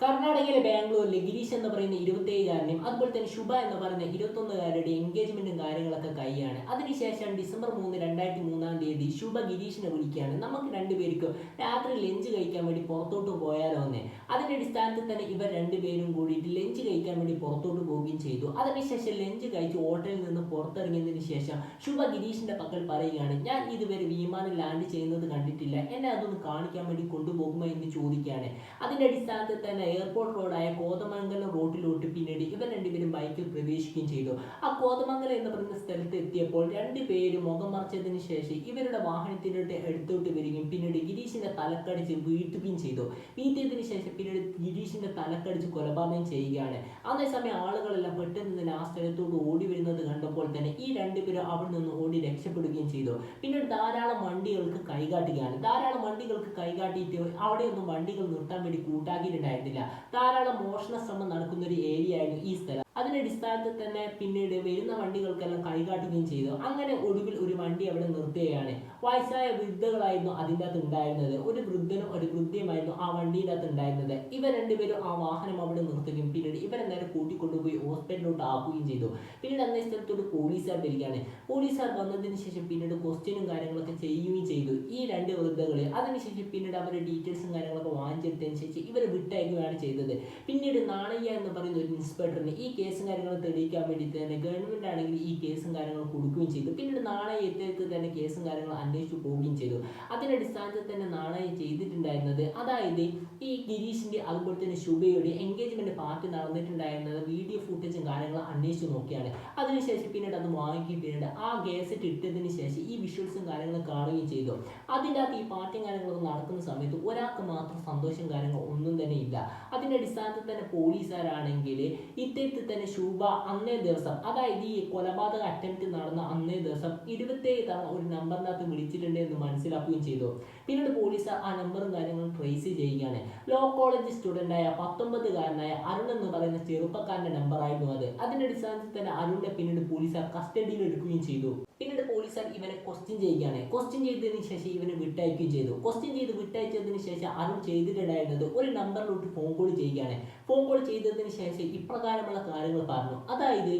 കർണാടകയിലെ ബാംഗ്ലൂരിലെ ഗിരീഷ് എന്ന് പറയുന്ന ഇരുപത്തേഴുകാരനെയും അതുപോലെ തന്നെ ശുഭ എന്ന് പറയുന്ന ഇരുപത്തൊന്നുകാരുടെ എൻഗേജ്മെന്റും കാര്യങ്ങളൊക്കെ കൈയാണ്. അതിനുശേഷം ഡിസംബർ മൂന്ന് രണ്ടായിരത്തി മൂന്നാം തീയതി ശുഭ ഗിരീഷിനെ വിളിക്കുകയാണ്. നമുക്ക് രണ്ടുപേർക്കും രാത്രി ലഞ്ച് കഴിക്കാൻ വേണ്ടി പുറത്തോട്ട് പോയാലോ എന്ന്. അതിന്റെ അടിസ്ഥാനത്തിൽ തന്നെ ഇവർ രണ്ടുപേരും കൂടിയിട്ട് ലഞ്ച് കഴിക്കാൻ വേണ്ടി പുറത്തോട്ട് പോവുകയും ചെയ്തു. അതിനുശേഷം ലഞ്ച് കഴിച്ച് ഹോട്ടലിൽ നിന്ന് പുറത്തിറങ്ങിയതിനു ശേഷം ശുഭ ഗിരീഷിന്റെ പക്കൽ പറയുകയാണ് ഞാൻ ഇതുവരെ വിമാനം ലാൻഡ് ചെയ്യുന്നത് കണ്ടിട്ടില്ല. എന്നെ അതൊന്ന് കാണിക്കാൻ വേണ്ടി കൊണ്ടുപോകുമോ? എന്ന് ചോദിക്കുകയാണ്. അതിന്റെ അടിസ്ഥാനത്തിൽ തന്നെ എയർപോർട്ട് റോഡായ കോതമംഗലം റോഡിലോട്ട് പിന്നീട് ഇവർ രണ്ടുപേരും ബൈക്കിൽ പ്രവേശിക്കുകയും ചെയ്തു. ആ കോതമംഗലം എന്ന് പറയുന്ന സ്ഥലത്ത് എത്തിയപ്പോൾ രണ്ടുപേരും മുഖം മറച്ചതിന് ശേഷം ഇവരുടെ വാഹനത്തിലോട്ട് എടുത്തോട്ട് വരികയും പിന്നീട് ഗിരീഷിന്റെ തലക്കടിച്ച് വീട്ടുകയും ചെയ്തു. വീട്ടിയതിനു ശേഷം പിന്നീട് ഗിരീഷിന്റെ തലക്കടിച്ച് കൊലപാതകം ചെയ്യുകയാണ്. അതേ അതേസമയം ആളുകളെല്ലാം പെട്ടെന്ന് തന്നെ ആ സ്ഥലത്തോട്ട് ഓടി വരുന്നത് കണ്ടപ്പോൾ തന്നെ ഈ രണ്ടുപേരും അവിടെ നിന്ന് ഓടി രക്ഷപ്പെടുകയും ചെയ്തു. പിന്നീട് ധാരാളം വണ്ടികൾക്ക് കൈകാട്ടുകയാണ് ധാരാളം വണ്ടികൾക്ക് കൈകാട്ടിയിട്ട് അവിടെയൊന്നും വണ്ടികൾ നിർത്താൻ വേണ്ടി കൂട്ടാക്കിയിട്ടുണ്ടായിരുന്നില്ല. ധാരാളം മോഷണ ശ്രമം നടക്കുന്ന ഒരു ഏരിയ ആയിരുന്നു ഈ സ്ഥലം. അതിന്റെ അടിസ്ഥാനത്തിൽ തന്നെ പിന്നീട് വരുന്ന വണ്ടികൾക്കെല്ലാം കൈകാട്ടുകയും ചെയ്തു. അങ്ങനെ ഒടുവിൽ ഒരു വണ്ടി അവിടെ നിർത്തുകയാണ്. വയസ്സായ വൃദ്ധകളായിരുന്നു അതിന്റെ അകത്ത് ഉണ്ടായിരുന്നത്. ഒരു വൃദ്ധനും ഒരു വൃദ്ധയുമായിരുന്നു ആ വണ്ടിയുടെ അകത്ത് ഉണ്ടായിരുന്നത്. ഇവർ രണ്ടുപേരും ആ വാഹനം അവിടെ നിർത്തുകയും പിന്നീട് ഇവരെ നേരെ കൂട്ടിക്കൊണ്ടുപോയി ഹോസ്പിറ്റലിലോട്ട് ആക്കുകയും ചെയ്തു. പിന്നീട് അന്നേ സ്ഥലത്തോട് പോലീസുകാർ വരികയാണ്. പോലീസുകാർ വന്നതിന് ശേഷം പിന്നീട് ക്വസ്റ്റ്യനും കാര്യങ്ങളൊക്കെ ചെയ്യുകയും ചെയ്തു. ഈ രണ്ട് വൃദ്ധകളെ അതിനുശേഷം പിന്നീട് അവരുടെ ഡീറ്റെയിൽസും കാര്യങ്ങളൊക്കെ വാങ്ങിച്ചെടുത്തതിന് ശേഷം ഇവരെ വിട്ടയക്കുകയാണ് ചെയ്തത്. പിന്നീട് നാണയ്യ എന്ന് പറയുന്ന ഒരു ഇൻസ്പെക്ടറിന് ഈ കേസും കാര്യങ്ങളും തെളിയിക്കാൻ വേണ്ടി തന്നെ ഗവൺമെന്റ് ആണെങ്കിൽ ഈ കേസും കാര്യങ്ങളും കൊടുക്കുകയും ചെയ്തു. പിന്നീട് നാണയത്തേക്ക് തന്നെ കേസും കാര്യങ്ങളും അന്വേഷിച്ചു പോവുകയും ചെയ്തു. അതിന്റെ അടിസ്ഥാനത്തിൽ തന്നെ നാണയ ചെയ്തിട്ടുണ്ടായിരുന്നത് അതായത് ഈ ഗിരീഷിന്റെ അതുപോലെ തന്നെ ശുഭയുടെ എൻഗേജ്മെന്റ് പാർട്ടി നടന്നിട്ടുണ്ടായിരുന്നത് വീഡിയോ ഫുട്ടേജും കാര്യങ്ങളും അന്വേഷിച്ചു നോക്കിയാണ്. അതിനുശേഷം പിന്നീട് അത് വാങ്ങിക്കുകയും പിന്നീട് ആ ഗേസറ്റ് ഇട്ടതിന് ശേഷം ഈ വിഷ്വൽസും കാര്യങ്ങളും കാണുകയും ചെയ്തു. അതിന്റെ അകത്ത് ഈ പാർട്ടിയും കാര്യങ്ങളൊക്കെ നടക്കുന്ന സമയത്ത് ഒരാൾക്ക് മാത്രം സന്തോഷം കാര്യങ്ങൾ ഒന്നും തന്നെ ഇല്ല. അതിന്റെ അടിസ്ഥാനത്തിൽ തന്നെ പോലീസുകാരാണെങ്കിൽ ഇത്തരത്തിൽ തന്നെ ശുഭ അന്നേ ദിവസം അതായത് ഈ കൊലപാതക അറ്റംപ്റ്റ് നടന്ന അന്നേ ദിവസം ഇരുപത്തേഴ് തവണ ഒരു നമ്പറിനകത്ത് വിളിച്ചിട്ടുണ്ട് എന്ന് മനസ്സിലാക്കുകയും ചെയ്തു. പിന്നീട് പോലീസ് ആ നമ്പറും കാര്യങ്ങളും ട്രേസ് ചെയ്യുകയാണ്. ലോ കോളേജ് സ്റ്റുഡന്റായ പത്തൊമ്പതുകാരനായ അരുൺ എന്ന് പറയുന്ന ചെറുപ്പക്കാരന്റെ നമ്പറായിരുന്നു അത്. അതിന്റെ അടിസ്ഥാനത്തിൽ തന്നെ അരുണിനെ പിന്നീട് പോലീസ് കസ്റ്റഡിയിൽ എടുക്കുകയും ചെയ്തു. പിന്നീട് പോലീസുകാർ ഇവനെ ക്വസ്റ്റ്യൻ ചെയ്യുകയാണ്. ക്വസ്റ്റ്യൻ ചെയ്തതിന് ശേഷം ഇവനെ വിട്ടയക്കുകയും ചെയ്തു. ക്വസ്റ്റ്യൻ ചെയ്ത് വിട്ടയച്ചതിന് ശേഷം അരുൺ ചെയ്തിട്ടുണ്ടായിരുന്നത് ഒരു നമ്പറിലോട്ട് ഫോൺ കോൾ ചെയ്യുകയാണ്. ഫോൺ കോൾ ചെയ്തതിന് ശേഷം ഇപ്രകാരമുള്ള കാര്യങ്ങൾ പറഞ്ഞു. അതായത്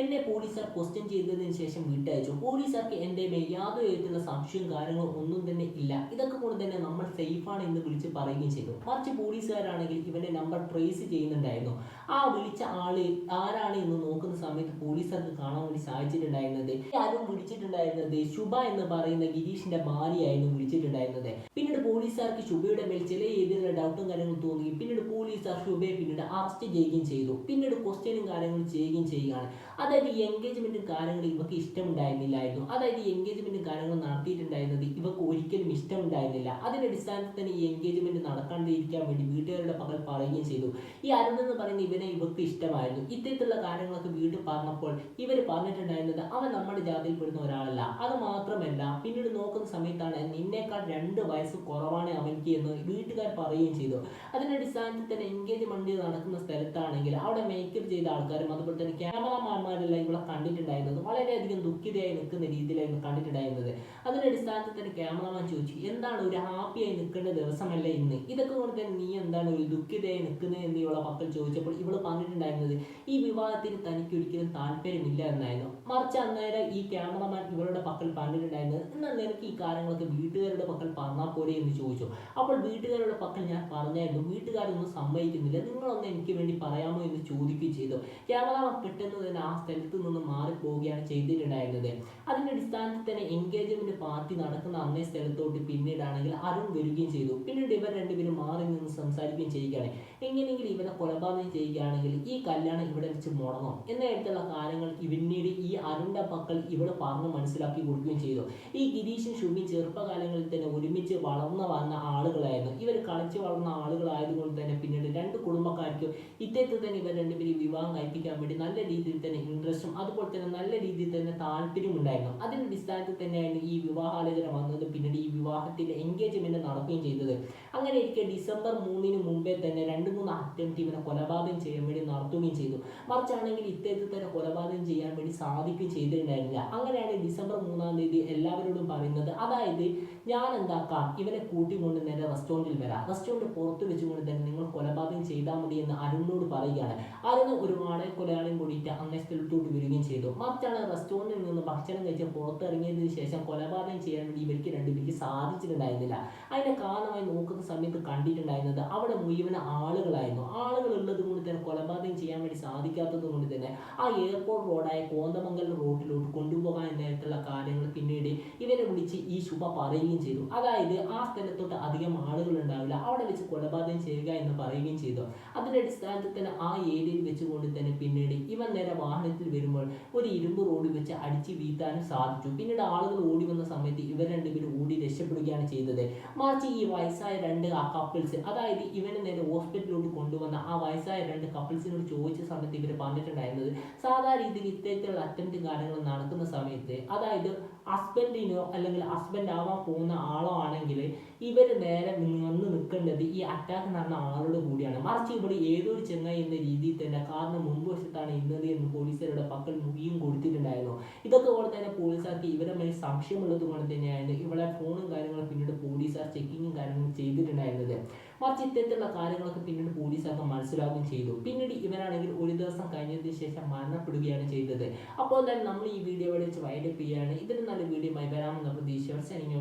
എന്നെ പോലീസുകാർ ക്വസ്റ്റ്യൻ ചെയ്തതിന് ശേഷം വിട്ടയച്ചു. പോലീസുകാർക്ക് എന്റെ മേൽ യാതൊരു വിധത്തിലുള്ള സംശയവും കാര്യങ്ങളും ഒന്നും തന്നെ ഇല്ല. ഇതൊക്കെ കൊണ്ട് തന്നെ നമ്മൾ സേഫാണ് എന്ന് വിളിച്ച് പറയുകയും ചെയ്തു. മറിച്ച് പോലീസുകാരാണെങ്കിൽ ഇവന്റെ നമ്പർ ട്രേസ് ചെയ്യുന്നുണ്ടായിരുന്നു. ആ വിളിച്ച ആൾ ആരാണ് എന്ന് നോക്കുന്ന സമയത്ത് പോലീസുകാർക്ക് കാണാൻ വേണ്ടി സാധിച്ചിട്ടുണ്ടായിരുന്നത്. ആരും വിളിച്ചിട്ടുണ്ടായിരുന്നത്. ശുഭ എന്ന് പറയുന്ന ഗിരീഷിന്റെ ഭാര്യയായിരുന്നു വിളിച്ചിട്ടുണ്ടായിരുന്നത്. പിന്നീട് പോലീസുകാർക്ക് ശുഭയുടെ മേൽ ചില രീതിയിലുള്ള ഡൗട്ടും കാര്യങ്ങളും തോന്നി. പിന്നീട് പോലീസുകാർ ശുഭയെ പിന്നീട് അറസ്റ്റ് ചെയ്യുകയും ചെയ്തു. പിന്നീട് ക്വസ്റ്റ്യനും കാര്യങ്ങളും ചെയ്യുകയും ചെയ്യുകയാണ്. അതായത് എൻഗേജ്മെന്റും കാര്യങ്ങളും ഇവർക്ക് ഇഷ്ടമുണ്ടായിരുന്നില്ലായിരുന്നു. അതായത് എൻഗേജ്മെന്റും കാര്യങ്ങളും നടത്തിയിട്ടുണ്ടായിരുന്നത് ഇവർക്ക് ഒരിക്കലും ഇഷ്ടമുണ്ടായിരുന്നില്ല. അതിന്റെ അടിസ്ഥാനത്തിൽ തന്നെ ഈ എൻഗേജ്മെന്റ് നടക്കാണ്ടിരിക്കാൻ വേണ്ടി വീട്ടുകാരുടെ പകൽ പറയുകയും ചെയ്തു. ഈ അരുൺ എന്ന് പറയുന്ന ഇവനെ ഇവർക്ക് ഇഷ്ടമായിരുന്നു. ഇത്തരത്തിലുള്ള കാര്യങ്ങളൊക്കെ വീട്ടിൽ പറഞ്ഞപ്പോൾ ഇവർ പറഞ്ഞിട്ടുണ്ടായിരുന്നത് അവൻ നമ്മുടെ ജാതിയിൽ പെടുന്ന ഒരാളല്ല. അത് മാത്രമല്ല പിന്നീട് നോക്കുന്ന സമയത്താണ് നിന്നേക്കാൾ രണ്ട് വയസ്സ് കുറവാണ് അവൻക്ക് എന്ന് വീട്ടുകാർ പറയുകയും ചെയ്തു. അതിന്റെ അടിസ്ഥാനത്തിൽ തന്നെ എൻഗേജ്മെന്റ് നടക്കുന്ന സ്ഥലത്താണെങ്കിൽ അവിടെ മേക്കപ്പ് ചെയ്ത ആൾക്കാരും അതുപോലെ തന്നെ ക്യാമറമാന്മാരെല്ലാം ഇവിടെ കണ്ടിട്ടുണ്ടായിരുന്നത് വളരെയധികം ദുഃഖിതയായി നിൽക്കുന്ന രീതിയിലായിരുന്നു കണ്ടിട്ടുണ്ടായിരുന്നത്. അതിന്റെ അടിസ്ഥാനത്തിൽ തന്നെ ക്യാമറമാൻ ചോദിച്ചു എന്താണ് ഒരു ഹാപ്പിയായി നിൽക്കേണ്ട ദിവസമല്ല ഇന്ന്? ഇതൊക്കെ കൊണ്ട് തന്നെ നീ എന്താണ് ഒരു ദുഃഖിതയായി നിൽക്കുന്നത്? എന്ന് ഇവളെ മക്കൾ ചോദിച്ചപ്പോൾ ഇവൾ പറഞ്ഞിട്ടുണ്ടായിരുന്നത് ഈ വിവാഹത്തിന് തനിക്ക് ഒരിക്കലും താല്പര്യമില്ല എന്നായിരുന്നു. മറിച്ച് അന്നേരം ഈ ക്യാമറമാൻ ഇവളുടെ പക്കൽ പറഞ്ഞിട്ടുണ്ടായിരുന്നത് എന്നാൽ നിനക്ക് ഈ കാര്യങ്ങളൊക്കെ വീട്ടുകാരുടെ പക്കൽ പറഞ്ഞാൽ പോരെ? എന്ന് ചോദിച്ചു. അപ്പോൾ വീട്ടുകാരുടെ പക്കൽ ഞാൻ പറഞ്ഞായിരുന്നു വീട്ടുകാരൊന്നും സമ്മതിക്കുന്നില്ല നിങ്ങളൊന്ന് എനിക്ക് വേണ്ടി പറയാമോ? എന്ന് ചോദിക്കുകയും ചെയ്തു. ക്യാമറമാൻ പെട്ടെന്ന് തന്നെ ആ സ്ഥലത്ത് നിന്ന് മാറിപ്പോവുകയാണ് ചെയ്തിട്ടുണ്ടായിരുന്നത്. അതിന്റെ അടിസ്ഥാനത്തിൽ തന്നെ എൻഗേജ്മെന്റ് പാർട്ടി നടക്കുന്ന അന്നേ സ്ഥലത്തോട്ട് പിന്നീടാണെങ്കിൽ അരുൺ വരികയും ചെയ്തു. പിന്നീട് ഇവർ രണ്ടുപേരും മാറി നിന്ന് സംസാരിക്കുകയും ചെയ്യുകയാണ്. എങ്ങനെയെങ്കിലും ഇവരെ കൊലപാതകം ചെയ്യുകയാണെങ്കിൽ ഈ കല്യാണം ഇവിടെ വെച്ച് മുടങ്ങും. എന്ന തരത്തിലുള്ള കാര്യങ്ങൾ പിന്നീട് ഈ അരുണിന്റെ പക്കൽ ഇവിടെ പറഞ്ഞ് മനസ്സിലാക്കി കൊടുക്കുകയും ചെയ്തു. ഈ ഗിരീഷും ഷുബിയും ചെറുപ്പകാലങ്ങളിൽ തന്നെ ഒരുമിച്ച് വളർന്നു വന്ന ആളുകളായിരുന്നു. ഇവർ കളിച്ച് വളർന്ന ആളുകളായതുകൊണ്ട് തന്നെ പിന്നീട് രണ്ട് കുടുംബക്കാർക്കും ഇത്തരത്തിൽ തന്നെ ഇവർ രണ്ടുപേരും വിവാഹം കഴിപ്പിക്കാൻ വേണ്ടി നല്ല രീതിയിൽ തന്നെ ഇൻട്രസ്റ്റും അതുപോലെ തന്നെ നല്ല രീതിയിൽ തന്നെ താല്പര്യം ഉണ്ടായിരുന്നു. അതിന്റെ അടിസ്ഥാനത്തിൽ തന്നെയാണ് ഈ വിവാഹാലോചന വന്നത്. പിന്നീട് ഈ വിവാഹത്തിന്റെ എൻഗേജ്മെന്റ് നടക്കുകയും ചെയ്തത്. അങ്ങനെ ഇരിക്കെ ഡിസംബർ മൂന്നിന് മുമ്പേ തന്നെ രണ്ട് മൂന്ന് അറ്റംപ്റ്റ് ഇവനെ കൊലപാതകം ചെയ്യാൻ വേണ്ടി നടത്തുകയും ചെയ്തു. മറിച്ചാണെങ്കിൽ ഇദ്ദേഹത്തിൽ തന്നെ കൊലപാതകം ചെയ്യാൻ വേണ്ടി സാധിക്കുകയും ചെയ്തിട്ടുണ്ടായിരുന്നില്ല. അങ്ങനെയാണ് ഡിസംബർ മൂന്നാം തീയതി എല്ലാവരോടും പറയുന്നത്. അതായത് ഞാൻ എന്താക്കാം? ഇവനെ കൂട്ടിക്കൊണ്ട് നേരെ റെസ്റ്റോറന്റിൽ വരാം. റെസ്റ്റോറന്റ് പുറത്ത് വെച്ചുകൊണ്ട് തന്നെ നിങ്ങൾ കൊലപാതകം ചെയ്താൽ മതി എന്ന് അരുണിനോട് പറയുകയാണ്. അരുണ് ഒരു വാടക കൊലയാളിയും കൂടിയിട്ട് അങ്ങനെ സ്ഥലത്തോട്ട് വരികയും ചെയ്തു. മറ്റാണ് റെസ്റ്റോറന്റിൽ നിന്ന് ഭക്ഷണം കഴിച്ച് പുറത്തിറങ്ങിയതിന് ശേഷം കൊലപാതകം ചെയ്യാൻ വേണ്ടി ഇവർക്ക് രണ്ടുപേർക്ക് സാധിച്ചിട്ടുണ്ടായിരുന്നില്ല. അതിനെ കാരണമായി നോക്കുന്ന സമയത്ത് കണ്ടിട്ടുണ്ടായിരുന്നത് അവിടെ മുഴുവൻ ആളുകളായിരുന്നു. ആളുകൾ ഉള്ളത് കൊണ്ട് തന്നെ കൊലപാതകം ചെയ്യാൻ വേണ്ടി സാധിക്കാത്തത് കൊണ്ട് തന്നെ ആ എയർപോർട്ട് റോഡായ കോന്തമംഗലം റോഡിലോട്ട് കൊണ്ടുപോകാൻ നേരത്തുള്ള കാര്യങ്ങൾ പിന്നീട് ഇവരെ വിളിച്ച് ഈ ശുഭ പറയുകയും ചെയ്തു. അതായത് ആ സ്ഥലത്തോട്ട് അധികം ആളുകൾ ഉണ്ടാവില്ല. അവിടെ വെച്ച് കൊലപാതകം ചെയ്യുക എന്ന് പറയുകയും ചെയ്തു. അതിന്റെ അടിസ്ഥാനത്തിൽ തന്നെ ആ ഏരിയയിൽ വെച്ചുകൊണ്ട് തന്നെ പിന്നീട് ഇവൻ നേരെ വാഹനത്തിൽ വരുമ്പോൾ ഒരു ഇരുമ്പ് റോഡ് വെച്ച് അടിച്ച് വീഴ്ത്താനും സാധിച്ചു. പിന്നീട് ആളുകൾ ഓടി വന്ന സമയത്ത് ഇവർ രണ്ടുപേരും ഓടി രക്ഷപ്പെടുകയാണ് ചെയ്തത്. മറിച്ച് ഈ വയസ്സായ രണ്ട് ആ കപ്പിൾസ് അതായത് ഇവനെ നേരെ ഹോസ്പിറ്റലിലോട്ട് കൊണ്ടുവന്ന ആ വയസ്സായ രണ്ട് കപ്പിൾസിനോട് ചോദിച്ച സമയത്ത് ഇവർ പറഞ്ഞിട്ടുണ്ടായിരുന്നത് സാധാരണ രീതിയിൽ ഇത്തരത്തിലുള്ള അറ്റംപ്റ്റും കാര്യങ്ങളും നടക്കുന്ന സമയത്ത് അതായത് ഹസ്ബൻഡിനോ അല്ലെങ്കിൽ ഹസ്ബൻഡ് ആവാൻ പോകുന്ന ആളോ ആണെങ്കിൽ ഇവർ നേരെ വന്ന് നിൽക്കേണ്ടത് ഈ അറ്റാക്ക് നടന്ന ആളോട് കൂടിയാണ്. മറിച്ച് ഇവിടെ ഏതൊരു ചെങ്ങായി എന്ന രീതിയിൽ തന്നെ കാരണം മുമ്പ് വശത്താണ് ഇന്നത് എന്ന് പോലീസുകാരുടെ പക്കൽ മുഖിയും കൊടുത്തിട്ടുണ്ടായിരുന്നു. ഇതൊക്കെ പോലെ തന്നെ പോലീസുകാർക്ക് ഇവരെ മേൽ സംശയമുള്ളത് കൊണ്ട് തന്നെയാണ് ഇവിടെ ഫോണും കാര്യങ്ങളും പിന്നീട് പോലീസുകാർ ചെക്കിങ്ങും കാര്യങ്ങളും ചെയ്തിട്ടുണ്ടായിരുന്നത്. മറിച്ച് ഇത്തരത്തിലുള്ള കാര്യങ്ങളൊക്കെ പിന്നീട് പോലീസുകാർക്ക് മനസ്സിലാവുകയും ചെയ്തു. പിന്നീട് ഇവരാണെങ്കിൽ ഒരു ദിവസം കഴിഞ്ഞതിന് ശേഷം മരണപ്പെടുകയാണ് ചെയ്തത്. അപ്പോൾ തന്നെ നമ്മൾ ഈ വീഡിയോ വെച്ച് വൈൻഡപ്പ് ചെയ്യുകയാണ്. ഇതിന് നല്ല വീഡിയോ ആയി വരാമെന്ന് പ്രതീക്ഷ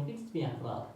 ഫിക്സ് മി അഫ്രാദ്